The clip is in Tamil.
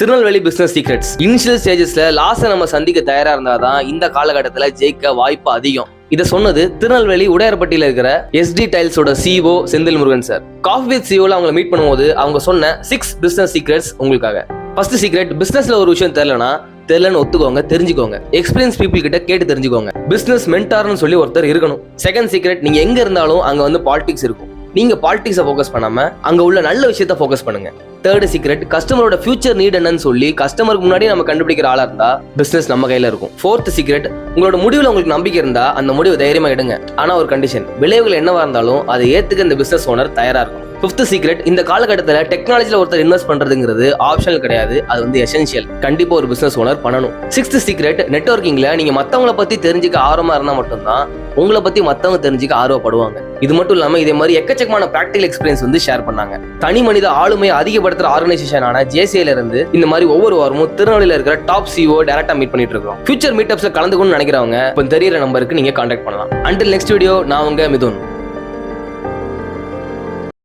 திருநெல்வேலி பிசினஸ் சீக்ரெட்ஸ் இனிஷியல் ஸ்டேஜஸ்ல லாஸை நம்ம சந்திக்க தயாரா இருந்தாதான் இந்த காலகட்டத்துல ஜெயிக்க வாய்ப்பு அதிகம். இதை சொன்னது திருநெல்வேலி உடையார்பட்டியில இருக்கிற ST டைல்ஸோட CEO Senthil Murugan sir. Coffee with சிஓல அவங்கள மீட் பண்ணும்போது அவங்க சொன்ன சிக்ஸ் பிசினஸ் சீக்ரெட்ஸ் உங்களுக்காக. ஃபர்ஸ்ட் சீக்ரெட் பிசினஸ்ல ஒரு விஷயம் தெரியலனா தெரியலன்னு ஒத்துக்கோங்க தெரிஞ்சுக்கோங்க. எக்ஸ்பீரியன்ஸ் பீப்புள் கிட்ட கேட்டு தெரிஞ்சுக்கோங்க. பிசினஸ் மென்டார்னு சொல்லி ஒருத்தர் இருக்கணும். செகண்ட் சீக்ரெட் நீங்க எங்க இருந்தாலும் அங்க வந்து பாலிடிக்ஸ் இருக்கும். நீங்க பாலிடிக்ஸை ஃபோக்கஸ் பண்ணாம அங்க உள்ள நல்ல விஷயத்த ஃபோக்கஸ் பண்ணுங்க. தேர்ட் சீக்ரெட் கஸ்டமரோட ஃபியூச்சர் நீட் என்னன்னு சொல்லி கஸ்டமருக்கு முன்னாடி நம்ம கண்டுபிடிக்கிற ஆளா இருந்தா பிசினஸ் நம்ம கையில இருக்கும். ஃபோர்த் சீக்ரெட் உங்களோட முடிவுல உங்களுக்கு நம்பிக்கை இருந்தா அந்த முடிவு தைரியமா எடுங்க. ஆனா ஒரு கண்டிஷன் விளைவுகள் என்னவா இருந்தாலும் அதை ஏத்துக்க இந்த பிசினஸ் ஓனர் தயாரா இருக்கும் ஃபிஃப்த் சீக்ரெட் இந்த காலகட்டத்தில் டெக்னாலஜியில் ஒருத்தர் இன்வெஸ்ட் பண்றதுங்கிறது ஆப்ஷனல் கிடையாது. அது வந்து எசென்ஷியல் கண்டிப்பாக ஒரு பிசினஸ் ஓனர் பண்ணணும். சிக்ஸ்த் சீக்ரெட் நெட்ஒர்க்கிங்ல நீங்க மத்தவங்கள பத்தி தெரிஞ்சுக்க ஆர்வமா இருந்தா மட்டும்தான் உங்களை பத்தி மத்தவங்க தெரிஞ்சுக்க ஆர்வப்படுவாங்க. இது மட்டும் இல்லாம இதே மாதிரி எக்கச்சக்கமான பிராக்டிகல் எக்ஸ்பீரியன்ஸ் வந்து ஷேர் பண்ணாங்க. தனி மனித ஆளுமை அதிகப்படுத்துற ஆர்கனைசேஷனான ஜேசிஐல இருந்து இந்த மாதிரி ஒவ்வொரு வாரமும் திருநெல்வேலியில இருக்கிற டாப் சிஓ டேரக்டா மீட் பண்ணிட்டு இருக்கோம் ஃபியூச்சர் மீட்டப்ஸ்ல கலந்துக்கணும்னு நினைக்கிறவங்க இப்போ தெரியற நம்பருக்கு நீங்க கான்டாக்ட் பண்ணலாம். அண்டில் நெக்ஸ்ட் வீடியோ நான் உங்க மிதுன்.